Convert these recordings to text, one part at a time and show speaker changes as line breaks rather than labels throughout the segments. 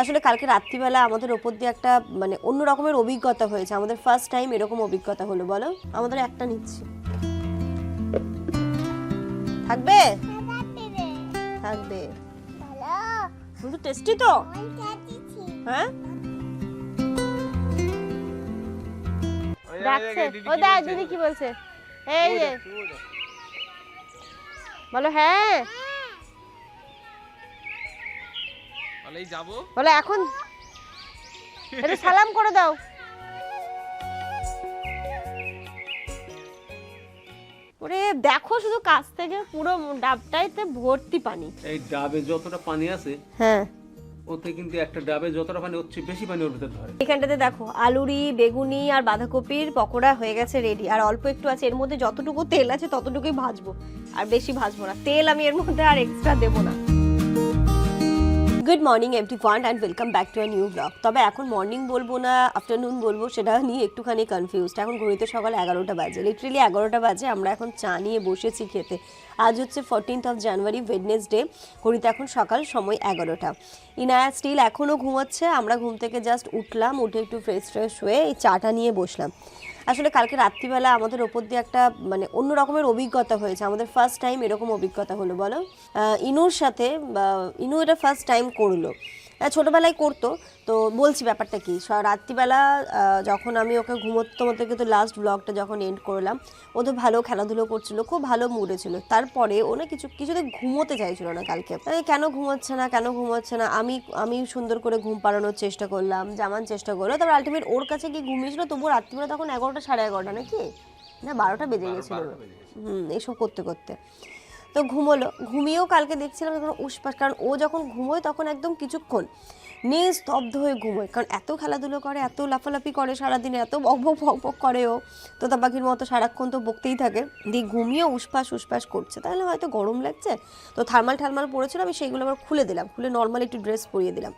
আসলে কালকে রাত্রিবেলা আমাদের ওপর দিয়ে একটা মানে অন্য রকমের অভিজ্ঞতা হয়েছে। আমাদের ফার্স্ট টাইম এরকম অভিজ্ঞতা হলো বলো? আমাদের একটা নিচ্ছি। থাকবে? থাকবে। শুধু টেস্টি তো? হ্যাঁ?
ডাকছে। ও দেখ দিদি কি বলছে? এই যে। বলো হ্যাঁ।
বলে এই যাব।
বলো এখন একটু সালাম করে দাও। ওরে দেখো শুধু কাছ থেকে পুরো ডাবটাইতে ভর্তি পানি।
এই ডাবে যতটা পানি আছে
হ্যাঁ।
ওতে কিন্তু একটা ডাবে যতটা পানি হচ্ছে বেশি পানি ওর ভিতরে ধরে।
এখানটাতে দেখো আলুরি বেগুনি আর বাঁধাকপির পকোড়া হয়ে গেছে রেডি আর অল্প একটু আছে এর মধ্যে যতটুকু তেল আছে ততটুকুই ভাজবো। আর বেশি ভাজবো না। তেল আমি এর মধ্যে আর এক্সট্রা দেবো না। Good morning everyone and welcome back to a new blog. তবে এখন মর্নিং বলব না, আফটারনুন বলব সেটা নিয়ে একটুখানি কনফিউজড এখন ঘড়িতে সকাল এগারোটা বাজে লিটারেলি এগারোটা বাজে, আমরা এখন চা নিয়ে বসেছি খেতে। আজ হচ্ছে ফোরটিন্থ অফ জানুয়ারি ওয়েডনেসডে ঘড়িতে এখন সকাল, সময় এগারোটা। ইনায়া স্টিল এখনও ঘুমাচ্ছে, আমরা ঘুম থেকে জাস্ট উঠলাম, উঠে একটু ফ্রেশ ফ্রেশ হয়ে এই চাটা নিয়ে বসলাম। আসলে কালকে রাত্রিবেলা আমাদের ওপর দিয়ে একটা মানে অন্য রকমের অভিজ্ঞতা হয়েছে। আমাদের ফার্স্ট টাইম এরকম অভিজ্ঞতা হলো, বলো। ইনুর সাথে ইনু এটা ফার্স্ট টাইম করল। ছোটবেলায় করতো। তো বলছি ব্যাপারটা কি রাত্রিবেলা যখন আমি ওকে ঘুমোতে তোমাদের কিন্তু লাস্ট ব্লগটা যখন এন্ড করলাম ও তো ভালো খেলাধুলো করছিল খুব ভালো মুডে ছিল। তারপরে ও না কিছু কিছুতে ঘুমোতে চাইছিল না কালকে। কেন ঘুমোচ্ছে না কেন ঘুমোচ্ছে না? আমি আমি সুন্দর করে ঘুম পাড়ানোর চেষ্টা করলাম জামান চেষ্টা করল তারপর আলটিমেট ওর কাছে গিয়ে ঘুমিয়েছিল তবুও রাত্রিবেলা তখন এগারোটা সাড়ে এগারোটা নাকি? না বারোটা বেজে গেছিল। হুম এইসব করতে করতে। তো ঘুমোলো। ঘুমিয়েও কালকে দেখছিলাম যখন উসপাস কারণ ও যখন ঘুমোয় তখন একদম কিছুক্ষণ নিয়ে স্তব্ধ হয়ে ঘুমোয়। কারণ এত খেলাধুলো করে, এত লাফালাফি করে সারাদিন, এত বক বক বক বক করে ও। তো তা পাখির মতো সারাক্ষণ তো বকতেই থাকে। দিয়ে ঘুমিয়ে উসপাস উসপাস করছে। তাহলে হয়তো গরম লাগছে। তো থার্মাল, ঠার্মাল পড়েছিল, আমি সেইগুলো আবার খুলে দিলাম। খুলে নর্মাল একটু ড্রেস পরিয়ে দিলাম।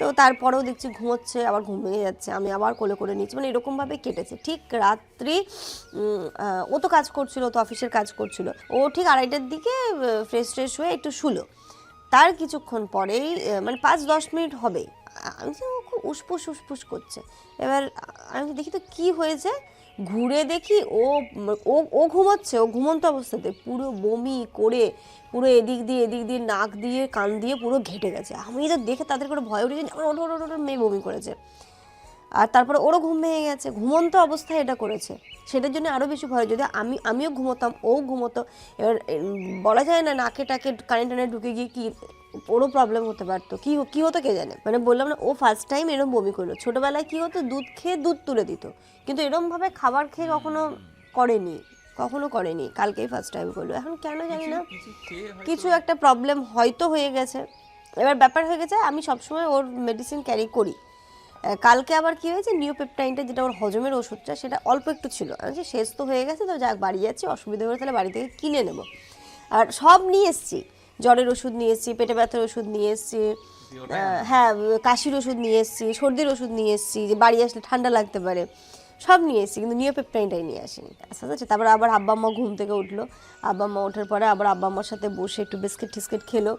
তো তারপরেও দেখছি ঘুমোচ্ছে, আবার ঘুমিয়ে যাচ্ছে, আমি আবার কোলে করে নিচ্ছি মানে এরকমভাবে কেটেছে। ঠিক রাত্রি ও তো কাজ করছিল তো অফিসের কাজ করছিল, ও ঠিক আড়াইটার দিকে ফ্রেশ ফ্রেশ হয়ে একটু শুলো। তার কিছুক্ষণ পরেই মানে পাঁচ, দশ মিনিট হবে আমি খুব উসপুস উসপুস করছে। এবার আমি দেখি তো কী হয়েছে? ঘুরে দেখি ও ও ও ঘুমাচ্ছে ও ঘুমন্ত অবস্থাতে পুরো বমি করে পুরো এদিক দিয়ে এদিক দিয়ে নাক দিয়ে কান দিয়ে পুরো ঘেটে গেছে। আমি তো দেখে তাদের করে ভয় উঠে গেছে, আমার ওটো ওটো মেয়ে বমি করেছে। আর তারপরে ওরও ঘুম ভেঙে গেছে ঘুমন্ত অবস্থায় এটা করেছে। সেটার জন্য আরও বেশি ভয় যদি আমি আমিও ঘুমোতাম ও ঘুমোতো এবার বলা যায় না নাকে টাকে কারেন্ট টানে ঢুকে গিয়ে কি ওরও প্রবলেম হতে পারতো। কি কি হতো কে জানে? মানে বললাম না ও ফার্স্ট টাইম এরম বমি করল। ছোটোবেলায় কি হতো? দুধ খেয়ে দুধ তুলে দিত। কিন্তু এরমভাবে খাবার খেয়ে কখনো করেনি। কখনো করেনি। কালকেই ফার্স্ট টাইম করল। এখন কেন জানি না।
কিছু
একটা প্রবলেম হয়তো হয়ে গেছে। এবার ব্যাপার হয়ে গেছে আমি সবসময় ওর মেডিসিন ক্যারি করি। কালকে আবার কি হয়েছে? নিওপেপটাইনটা যেটা ওর হজমের ওষুধটা সেটা অল্প একটু ছিল। আমি শেষ তো হয়ে গেছে তো যাক বাড়ি যাচ্ছি অসুবিধা হলে তাহলে বাড়ি থেকে কিনে নেব। আর সব নিয়ে এসেছি। জ্বরের ওষুধ নিয়ে এসেছি পেটে ব্যথার ওষুধ নিয়ে এসেছি হ্যাঁ কাশির ওষুধ নিয়ে এসেছি সর্দির ওষুধ নিয়ে এসেছি যে বাড়ি আসলে ঠান্ডা লাগতে পারে সব নিয়ে এসেছি কিন্তু নিওপেপটাইনটাই নিয়ে আসিনি। আচ্ছা আচ্ছা তারপর আবার আব্বা আম্মা ঘুম থেকে উঠল। আব্বা আম্মা ওঠার পরে আবার আব্বা আম্মার সাথে বসে একটু বিস্কিট টিস্কিট খেলো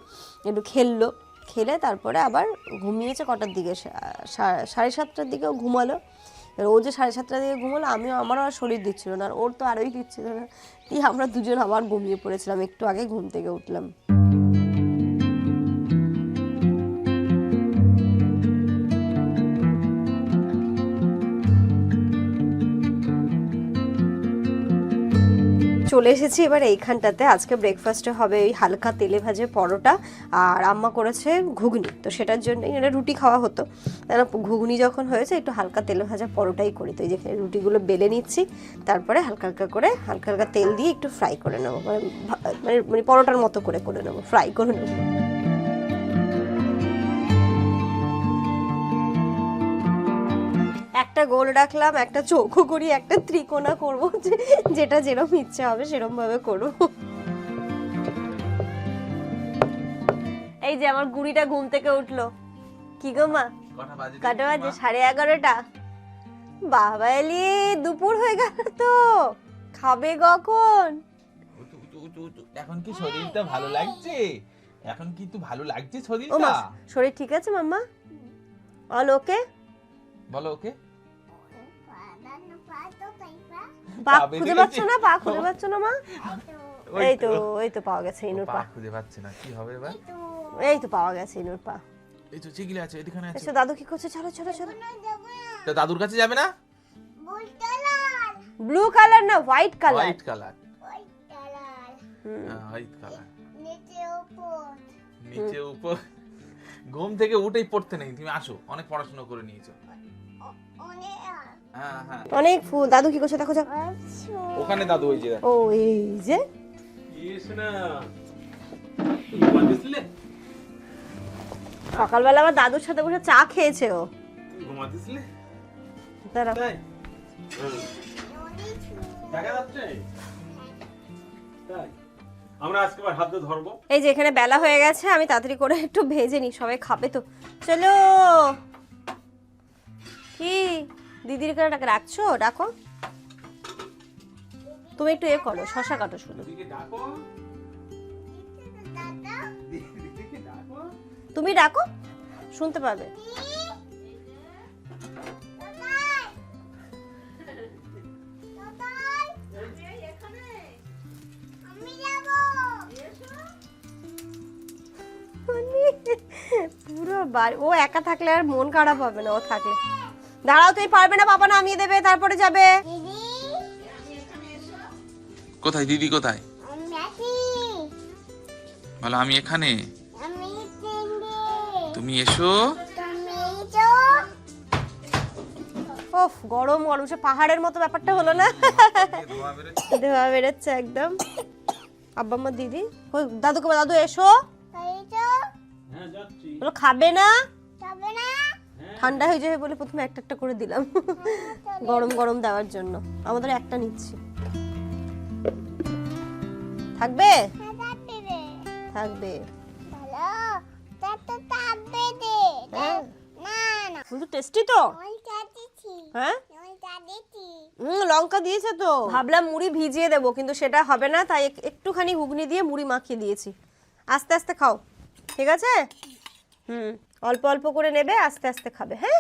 একটু খেললো খেলে তারপরে আবার ঘুমিয়েছে কটার দিকে সাড়ে সাতটার দিকেও ঘুমালো। এবার ও যে সাড়ে সাতটার দিকে ঘুমালো আমিও আমারও আর শরীর দিচ্ছিল না আর ওর তো আরোই দিচ্ছিল না দিয়ে আমরা দুজন আবার ঘুমিয়ে পড়েছিলাম একটু আগে ঘুম থেকে উঠলাম। চলে এসেছি। এবার এইখানটাতে আজকে ব্রেকফাস্টে হবে ওই হালকা তেলে ভাজে পরোটা আর আম্মা করেছে ঘুগনি। তো সেটার জন্য এটা রুটি খাওয়া হতো। কেন ঘুগনি যখন হয়েছে একটু হালকা তেলে ভাজা পরোটাই করি। তো এই যেখানে রুটিগুলো বেলে নিচ্ছি, তারপরে হালকা হালকা করে হালকা হালকা তেল দিয়ে একটু ফ্রাই করে নেব। মানে মানে মানে পরোটার মতো করে করে নেব ফ্রাই করে নেব। একটা গোল রাখলাম একটা চৌকো করি একটা ত্রিকোণা করব যেটা যেরকম ইচ্ছে হবে সেরকম ভাবে করব। এই যে আমার গুড়িটা ঘুম থেকে উঠল। কি গো মা?
কটা বাজে?
সাড়ে এগারোটা। বাবা এলি দুপুর হয়ে গেল তো। খাবে কখন।
এখন কি শরীরটা ভালো লাগছে? এখন কি একটু ভালো লাগছে শরীরটা?
শরীর ঠিক আছে মাম্মা? অল ওকে।
বলো ওকে।
পা
পা
খুঁজে পাচ্ছ না? পা খুঁজে পাচ্ছ না মা? এই তো এই তো পাওয়া গেছে ইনুর
পা।
পা
খুঁজে পাচ্ছে না কি হবে এবার?
এই তো পাওয়া গেছে ইনুর পা।
এই তো চিগিলে আছে এদিকে আছে।
এসো দাদু কি করছে? চলো চলো চলো।
তা দাদুর কাছে যাবে না?
ব্লু কালার না white colour
white colour white colour নিচে উপর। ঘুম থেকে উঠেই পড়তে নেই তুমি আসো অনেক পড়াশোনা করে নিয়েছো। হ্যাঁ
অনেক ফুল। দাদু কি করছে? দেখো যাও
ওখানে দাদু ওই যে
ও এই যে। সকালবেলা আবার দাদুর সাথে বসে চা খেয়েছে ও।
আমরা
এই যে এখানে বেলা হয়ে গেছে আমি তাড়াতাড়ি করে একটু ভেজে নি সবাই খাবে তো। চলো। কি? দিদির কাছে ডাক- রাখছো? ডাকো তুমি একটু এ করো শশা কাটো শুধু। তুমি ডাকো শুনতে পাবে। পুরো বাড়ি ও একা থাকলে আর মন খারাপ হবে না ও থাকলে। দাঁড়াও তুই পারবে না বাবা নামিয়ে দেবে তারপরে যাবে।
কোথায় দিদি কোথায়? বলো আমি এখানে। তুমি এসো।
ওফ গরম গরম সে পাহাড়ের মতো ব্যাপারটা হলো না? ধোয়া বেরোচ্ছে একদম। আব্বা আমার দিদি? ওই দাদুকে দাদু এসো।
হ্যাঁ যাচ্ছি
বলো খাবে না। ঠান্ডা হয়ে যাবে বলে প্রথমে একটা একটা করে দিলাম। গরম গরম দেওয়ার জন্য। আমাদের একটা নিচ্ছি। থাকবে? থাকবে। হ্যাঁ। টেস্টি তো? হ্যাঁ? হুম, লঙ্কা দিয়েছে তো। ভাবলাম মুড়ি ভিজিয়ে দেবো, কিন্তু সেটা হবে না, তাই এক- একটুখানি দিয়ে মুড়ি মাখিয়ে দিয়েছি। আস্তে আস্তে খাও। ঠিক আছে? হুম। অল্প অল্প করে নেবে আস্তে আস্তে খাবে হ্যাঁ?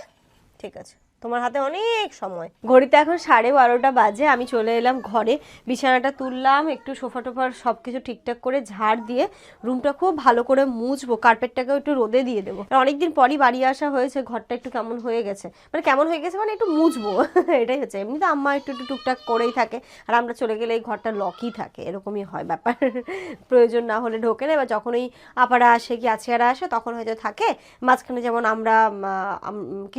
ঠিক আছে। তোমার হাতে অনেক সময়। ঘড়িতে এখন সাড়ে বারোটা বাজে, আমি চলে এলাম ঘরে। বিছানাটা তুললাম, একটু সোফা টোফার সব কিছু ঠিকঠাক করে ঝাড় দিয়ে রুমটা খুব ভালো করে মুছবো, কার্পেটটাকেও একটু রোদে দিয়ে দেবো। অনেকদিন পরই বাড়ি আসা হয়েছে, ঘরটা একটু কেমন হয়ে গেছে। মানে কেমন হয়ে গেছে মানে একটু মুছবো, এটাই হচ্ছে। এমনি তো আম্মা একটু একটু টুকটাক করেই থাকে, আর আমরা চলে গেলে এই ঘরটা লকই থাকে, এরকমই হয় ব্যাপার। প্রয়োজন না হলে ঢোকে না, এবার যখন ওই আপারা আসে, কি আছিয়ারা আসে, তখন হয়তো থাকে। মাঝখানে যেমন আমরা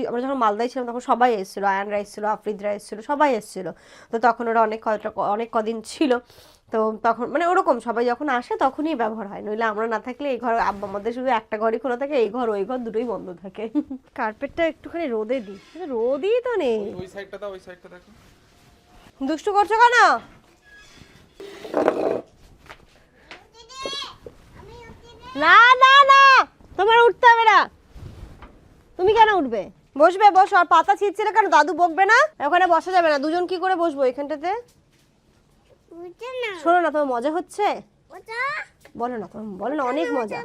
আমরা যখন মালদায় ছিলাম, তখন সবাই এসেছিল আয়ানরা এসেছিল আফ্রিদরা এসেছিল সবাই এসেছিল। তো তখন ওরা অনেক কয়টা অনেক কদিন ছিল। তো তখন মানে ওরকম সবাই যখন আসে তখনই ব্যবহার হয়। নইলে আমরা না থাকলে এই ঘর আব্বা আমাদের শুধু একটা ঘরই খোলা থাকে এই ঘর ওই ঘর দুটোই বন্ধ থাকে। কার্পেটটা একটুখানি রোদে দিই। রোদই তো নেই।
ওই সাইডটা দাও ওই সাইডটা দেখো।
দুষ্টু করছ কেন? না না না তোমার উঠতে হবে না। তুমি কেন উঠবে? বসবে বসো আর পাতা ছিঁড়ছিলে কেন? দাদু বকবে না? ওখানে বসা যাবে না। দুজন কি করে বসবো এখানটাতে? শোনো না তোমার মজা হচ্ছে? বলো না তোমার বলো না অনেক মজা।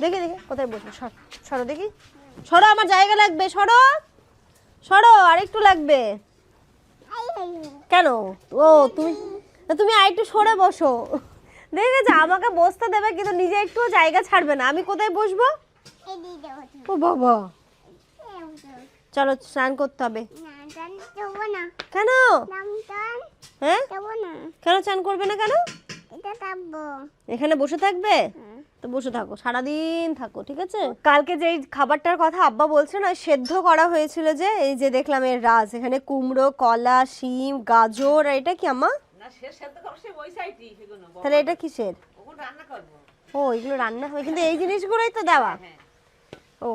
দেখি দেখি কোথায় বসবো? সর সরো দেখি। সরো আমার জায়গা লাগবে সরো। সরো আরেকটু লাগবে। কেন? ও তুমি না, তুমি আরেকটু সরে বসো। দেখেছ আমাকে বসতে দেবে কিন্তু নিজে একটু জায়গা ছাড়বে না। আমি কোথায় বসবো? ও বাবা। চলো স্নান করতে হবে। কেন? হ্যাঁ? কেন চান করবে না কেন? এখানে বসে থাকবে? তো বসে থাকো সারাদিন থাকো ঠিক আছে? কালকে যে এই খাবারটার কথা আব্বা বলছে না সেদ্ধ করা হয়েছিল যে এই যে দেখলাম এর রাজ এখানে কুমড়ো কলা শিম গাজর আর এটা কি আমা তাহলে এটা কিসের? ও এগুলো রান্না হবে কিন্তু এই জিনিসগুলোই তো দেওয়া। ও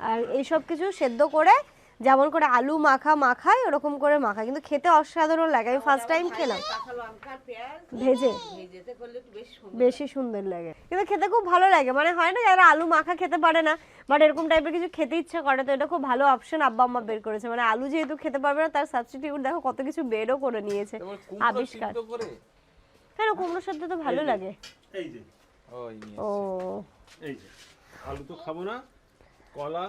আর এইসব কিছু সেদ্ধ করে যেমন করে আলু মাখা মাখায় ওরকম করে মাখা কিন্তু খেতে অসাধারণ লাগে। আমি ফার্স্ট টাইম খেলাম। ভেজে। বেশি সুন্দর লাগে। কিন্তু খেতে খুব ভালো লাগে। মানে হয় না যারা আলু মাখা খেতে পারে না বাট এরকম টাইপের কিছু খেতে ইচ্ছা করে তো এটা খুব ভালো অপশন আব্বা আম্মা বের করেছে। মানে আলু যেহেতু খেতে পারবে না তার সাবস্টিটিউট দেখো কত কিছু বেরও করে নিয়েছে। আবিষ্কার। কেন কুমড়োর সাথে তো ভালো লাগে?
এই যে।
ও।
এই যে। আলু তো খাব না। কলা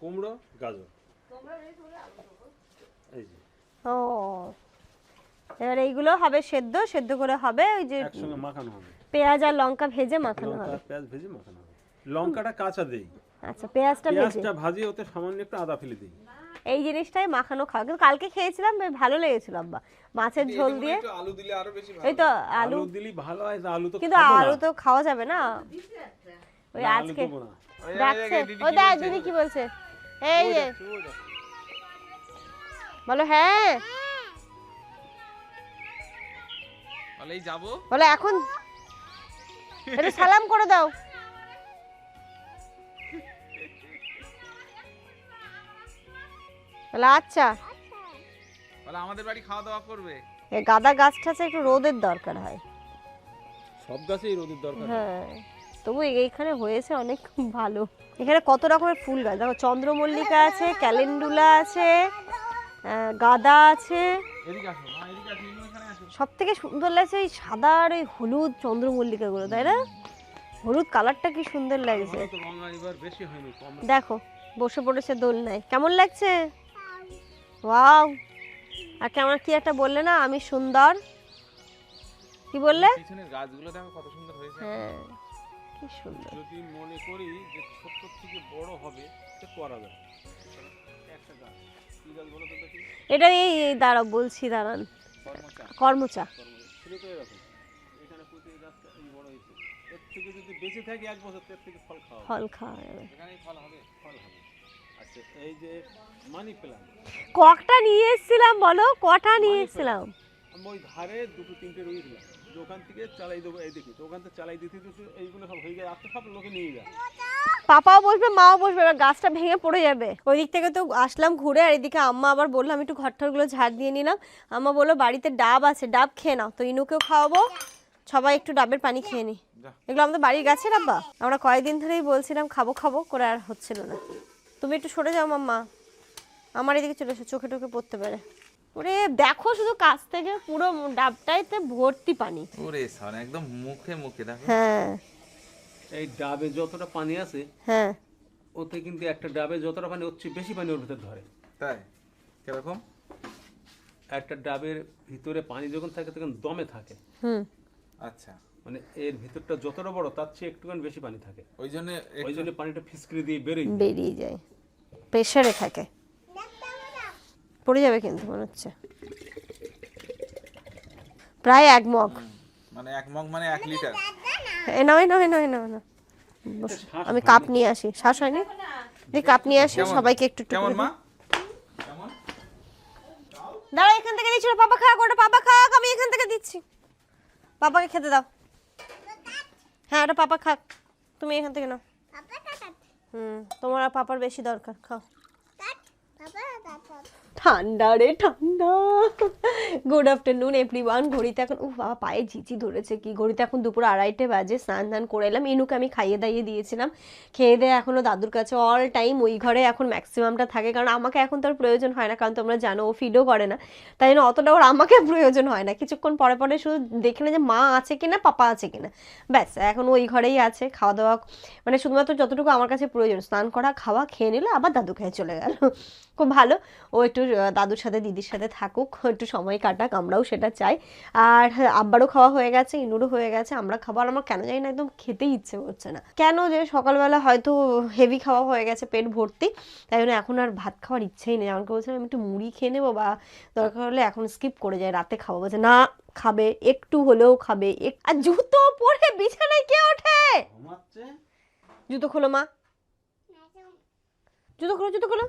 কুমড়ো গাজর। এই যে।
ও এবার এইগুলো হবে সেদ্ধ সেদ্ধ করে হবে ওই যে
একসঙ্গে মাখানো হবে।
পেঁয়াজ আর লঙ্কা ভেজে মাখানো হবে।
পেঁয়াজ ভেজে মাখানো হবে। লঙ্কাটা কাঁচা দেই।
আচ্ছা পেঁয়াজটা ভেজে।
পেঁয়াজটা ভাজিয়ে ওতে সামান্য একটু আদা ফেলে দিই।
এই জিনিসটাই মাখানো খাওয়া। কিন্তু কালকে খেয়েছিলাম বেশ ভালো লেগেছিল আব্বা। মাছের ঝোল দিয়ে।
আলু দিলে আরও বেশি ভালো
এই তো
আলু।
আলু
দিলি ভালো হয় আলু তো
কিন্তু আলু তো খাওয়া যাবে না। ওই আজকে ডাকছে। ও দেখ দিদি কি বলছে? এই যে। বলো হ্যাঁ।
বলে যাব।
বলো এখন। একটু সালাম করে দাও। বলে আচ্ছা।
বলে আমাদের বাড়ি খাওয়া দাওয়া করবে।
এই গাঁদা গাছটাতে একটু রোদের দরকার হয়।
সব গাছেই রোদের দরকার হয়।
তবু এইখানে হয়েছে অনেক ভালো। এখানে কত রকমের ফুল গাছ। দেখো চন্দ্রমল্লিকা আছে ক্যালেন্ডুলা আছে গাঁদা আছে। সব থেকে সুন্দর লাগছে ওই সাদা আর ওই হলুদ চন্দ্রমল্লিকাগুলো তাই না? হলুদ কালারটা কি সুন্দর লাগছে। দেখো বসে পড়েছে দোলনায়। কেমন লাগছে? ওয়াও! আর কেমন কি একটা বললে না আমি সুন্দর। কি বললে?
গাছগুলো দেখো কত সুন্দর হয়েছে।
হ্যাঁ। কি সুন্দর।
যদি মনে করি যে ছোট থেকে বড় হবে সে করা তো দেখি।
এটা এই এই দাঁড়াও বলছি দাঁড়ান।
কর্মচা। তো ফল খাওয়া
ফল খাওয়া যাবে।
এখানেই ফল হবে
ফল হবে। আচ্ছা এই যে মানি প্ল্যান্ট
কটা নিয়ে এসেছিলাম বলো? কটা নিয়ে এসেছিলাম?
আমি ওই ধারে দুটো তিনটে রুইয়েছিলাম যে ওখান থেকে চালাই দেবো এই দেখি তো ওখান থেকে চালাই দিতে দিতে এইগুলো সব হয়ে যায় আস্তে সব লোকে নিয়ে যায়।
পাপাও বসবে মাও বসবে এবার গাছটা ভেঙে পড়ে যাবে। ওই দিক থেকে তো আসলাম ঘুরে আর এদিকে আম্মা আবার বলল আমি একটু ঘরটরগুলো ঝাড় দিয়ে নিলাম। আম্মা বলল বাড়িতে ডাব আছে ডাব খেয়ে নাও। তো ইনুকেও খাওয়াবো। সবাই একটু ডাবের পানি খেয়ে নি। এগুলো আমাদের বাড়ির গাছের আব্বা। আমরা কয়েকদিন ধরেই বলছিলাম খাব খাব। করে আর হচ্ছিল না। তুমি একটু সরে যাও মাম্মা। আমার এদিকে চলে এসো চোখে টোকে পড়তে পারে। ওরে দেখো শুধু কাছ থেকে পুরো ডাবটাইতে ভর্তি পানি।
ওরে সর একদম মুখে মুখে দেখো।
হ্যাঁ।
এই ডাবে যতটা পানি আছে
হ্যাঁ।
ওতে কিন্তু একটা ডাবে যতটা পানি হচ্ছে বেশি পানি ওর ভিতর ধরে।
তাই? কীরকম?
একটা ডাবের ভিতরে পানি যখন থাকে তখন দমে থাকে।
হুম।
আচ্ছা।
মানে এর ভিতরটা যতটা বড় তার চেয়ে একটুখানি বেশি পানি থাকে।
ওই জন্য
ওই জন্য পানিটা ফিসকিরি দিয়ে বেরোয়
বেরিয়ে যায়। প্রেশারে থাকে। পড়ে যাবে কিন্তু মনে হচ্ছে। প্রায় এক মগ।
মানে এক মগ মানে এক লিটার।
এ নাও এ নাও এ নাও এ নাও, বস, আমি কাপ নিয়ে আসি। শ্বাস হয়নি? এই কাপ নিয়ে আসি? সবাইকে একটু একটু
কেমন মা?
দাঁড়াও এখান থেকে দিচ্ছিল পাপা খাক ওটা পাপা খাক আমি এখান থেকে দিচ্ছি। পাপাকে খেতে দাও। হ্যাঁ ওটা পাপা খাক তুমি এখান থেকে নাও। হুম তোমার পাপার বেশি দরকার খাও। ঠান্ডা রে, ঠান্ডা। গুড আফটারনুন এভরিওয়ান ঘড়িতে এখন ও বাবা, পায়ে ঝিঝি ধরেছে কি? ঘড়িতে এখন দুপুর আড়াইটে বাজে, স্নান ধান করে এলাম। ইনুকে আমি খাইয়ে দাইয়ে দিয়েছিলাম। খেয়ে দিয়ে এখনও দাদুর কাছে অল টাইম ওই ঘরে এখন ম্যাক্সিমামটা থাকে। কারণ আমাকে এখন তো আর প্রয়োজন হয় না, কারণ তোমরা জানো, ও ফিডও করে না। তাই জন্য অতটা ওর আমাকে প্রয়োজন হয় না। কিছুক্ষণ পরে পরে শুধু দেখে না যে মা আছে কিনা, পাপা আছে কিনা। ব্যাস, এখন ওই ঘরেই আছে। খাওয়া দাওয়া মানে শুধুমাত্র যতটুকু আমার কাছে প্রয়োজন, স্নান করা, খাওয়া, খেয়ে নিল আবার দাদু খেয়ে চলে গেল। খুব ভালো। ও একটু দাদুর সাথে দিদির সাথে থাকুক একটু সময় কাটাক আমরাও সেটা চাই। আর হ্যাঁ, আব্বারও খাওয়া হয়ে গেছে ইনুরও হয়ে গেছে আমরা খাবার আমার কেন জানি না একদম খেতেই ইচ্ছে করছে না। কেন যে সকালবেলা হয়তো হেভি খাওয়া হয়ে গেছে পেট ভর্তি তাই জন্য এখন আর ভাত খাওয়ার ইচ্ছেই নেই। আমাকে বলছিলাম আমি একটু মুড়ি খেয়ে নেব বা দরকার হলে এখন স্কিপ করে যাই রাতে খাব। বলছে না খাবে একটু হলেও খাবে আর জুতো পরে বিছানায় কে ওঠে? জুতো খোলো মা। জুতো খোলো জুতো খোলো।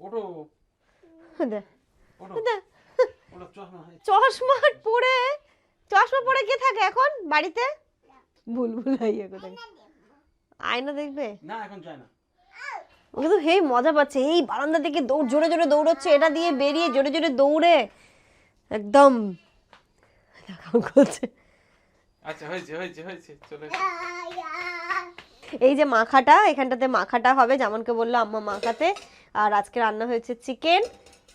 ওটা চশমা
চশমা পরে চশমা পরে কে থাকে এখন বাড়িতে? আইয়া কোথায়? আয়না দেখবে?
না এখন যায় না।
ও কিন্তু হেই মজা পাচ্ছে এই বারান্দা থেকে দৌড় জোরে জোরে দৌড়চ্ছে এটা দিয়ে বেরিয়ে জোরে জোরে দৌড়ে। একদম। করছে।
আচ্ছা হয়েছে হয়েছে হয়েছে চলে
এই যে মাখাটা এখানটাতে মাখাটা হবে যেমনকে বলল আম্মা মাখাতে। আর আজকে রান্না হয়েছে চিকেন।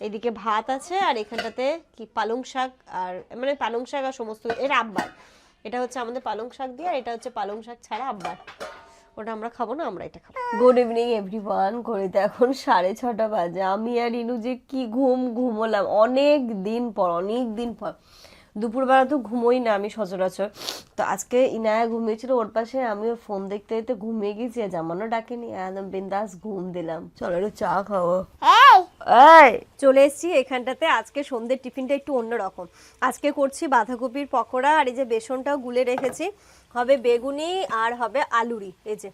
এদিকে ভাত আছে আর এখানটাতে কি পালং শাক আর মানে পালং শাক আর সমস্ত এটা আব্বার। এটা হচ্ছে আমাদের পালং শাক দিয়ে আর এটা হচ্ছে পালং শাক ছাড়া আব্বার। ওটা আমরা খাব না আমরা এটা খাব। গুড ইভিনিং এভরিওয়ান ঘড়িতে এখন সাড়ে ছটা বাজে। আমি আর ইনু যে কি ঘুম ঘুমোলাম। অনেক দিন পর অনেক দিন পর। দুপুরবেলা তো ঘুমোই না আমি সচরাচর। তো আজকে ইনায়া ঘুমিয়েছিল ওর পাশে আমিও ফোন দেখতে দেখতে ঘুমিয়ে গেছি আর জামানো ডাকেনি। একদম বিন্দাস ঘুম দিলাম। চলো একটু চা খাব চলে এসেছি এখানটাতে। আজকে সন্ধ্যের টিফিনটা একটু অন্যরকম। আজকে করছি বাঁধাকপির পকোড়া, আর এই যে বেসনটাও গুলে রেখেছি। হবে বেগুনি আর হবে আলুরি। এই যে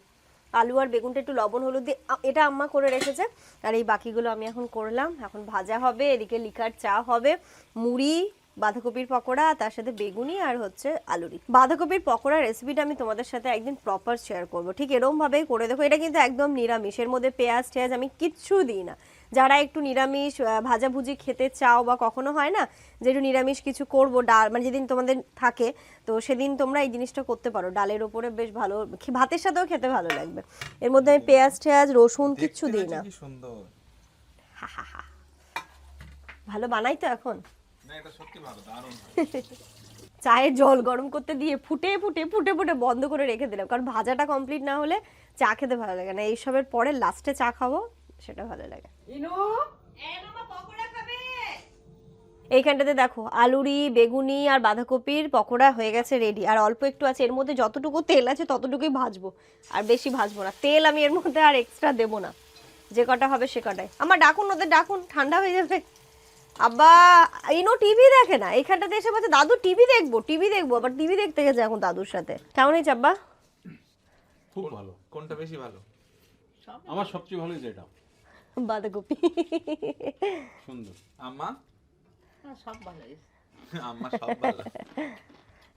আলু আর বেগুনটা একটু লবণ, হলুদ দিয়ে এটা আম্মা করে রেখেছে। আর এই বাকিগুলো আমি এখন করলাম। এখন ভাজা হবে, এদিকে লিকার চা হবে, মুড়ি, বাঁধাকপির পকোড়া, তার সাথে বেগুনি আর হচ্ছে আলুরি। বাঁধাকপির পকোড়া রেসিপিটা আমি তোমাদের সাথে একদিন প্রপার শেয়ার করব। ঠিক এরকম ভাবেই করে দেখো। এটা কিন্তু একদম নিরামিষ। এর মধ্যে পেঁয়াজ, টেয়াজ আমি কিচ্ছু দিই না। যারা একটু নিরামিষ ভাজাভুজি খেতে চাও বা কখনো হয় না যে একটু নিরামিষ কিছু করব ডাল মানে যেদিন তোমাদের থাকে তো সেদিন তোমরা এই জিনিসটা করতে পারো। ডালের ওপরে বেশ ভালো ভাতের সাথেও খেতে ভালো লাগবে। এর মধ্যে আমি পেঁয়াজ টেয়াজ রসুন কিচ্ছু দিই না। ভালো বানাই তো এখন। চায়ের জল গরম করতে দিয়ে ফুটে ফুটে ফুটে ফুটে বন্ধ করে রেখে দিলাম। কারণ ভাজাটা কমপ্লিট না হলে চা খেতে ভালো লাগে না। এইসবের পরে লাস্টে চা খাব। সেটা ভালো লাগে। এইখানটাতে দেখো আলুরি বেগুনি আর বাঁধাকপির পকোড়া হয়ে গেছে রেডি আর অল্প একটু আছে এর মধ্যে যতটুকু তেল আছে ততটুকুই ভাজবো। আর বেশি ভাজবো না। তেল আমি এর মধ্যে আর এক্সট্রা দেবো না। যে কটা হবে সে কটাই। আমার ডাকুন ওদের ডাকুন ঠান্ডা হয়ে যাবে। আব্বা ইনো টিভি দেখে না? এখানটাতে এসে বলছে দাদু টিভি দেখব টিভি দেখব। আবার টিভি দেখতে গেছে এখন দাদুর সাথে। কেমন হয়েছে আব্বা?
খুব ভালো।
কোনটা বেশি ভালো?
আমার সবচেয়ে ভালো যেটা।
বাঁধাকপি
সুন্দর।
আম্মা? আম্মা সব ভালো।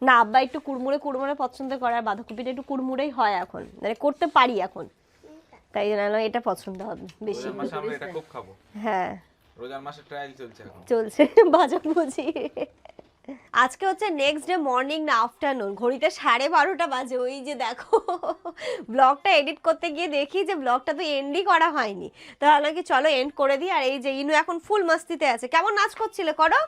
না আব্বা একটু কুড়মুড়ে কুড়মুড়ে পছন্দ করে আর বাঁধাকপিটা একটু কুড়মুড়েই হয় এখন। মানে করতে পারি এখন। তাই জন্য এটা পছন্দ হবে বেশি।
আমরা এটা খুব খাব।
হ্যাঁ।
রোজার মাসে ট্রায়াল চলছে এখন।
চলছে বাজা বুঝি। আজকে হচ্ছে নেক্সট ডে মর্নিং না আফটারনুন ঘড়িতে সাড়ে বারোটা বাজে। ওই যে দেখো ব্লগটা এডিট করতে গিয়ে দেখি যে ব্লগটা তো এন্ডই করা হয়নি। তাহলে কি চলো এন্ড করে দিই। আর এই যে ইনু এখন ফুল মস্তিতে আছে। কেমন নাচ করছিলে করো?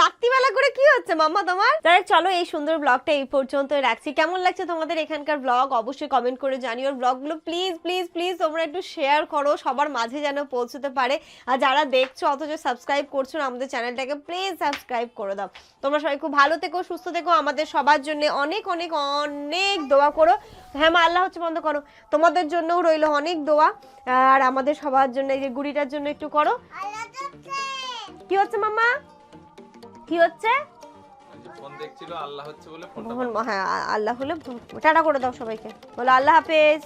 রাত্রিবেলা করে কি হচ্ছে মাম্মা তোমার? তাই চলো এই সুন্দর ব্লগটা এই পর্যন্ত রাখছি। কেমন লাগছে তোমাদের এখানকার ব্লগ অবশ্যই কমেন্ট করে জানিও। ব্লগগুলো প্লিজ প্লিজ প্লিজ তোমরা একটু শেয়ার করো সবার মাঝে যেন পৌঁছতে পারে। আর যারা দেখছ অথচ সাবস্ক্রাইব করছ না আমাদের চ্যানেলটাকে প্লিজ সাবস্ক্রাইব করে দাও। তোমরা সবাই খুব ভালো থেকো সুস্থ থেকো। আমাদের সবার জন্য অনেক অনেক অনেক দোয়া করো। হ্যাঁ মা আল্লাহ হচ্ছে বন্ধ করো। তোমাদের জন্যও রইল অনেক দোয়া। আর আমাদের সবার জন্য এই যে গুড়িটার জন্য একটু করো। কি হচ্ছে মাম্মা? কি হচ্ছে? হ্যাঁ আল্লাহ হলে টাটা করে দাও সবাইকে। বলো আল্লাহ হাফেজ।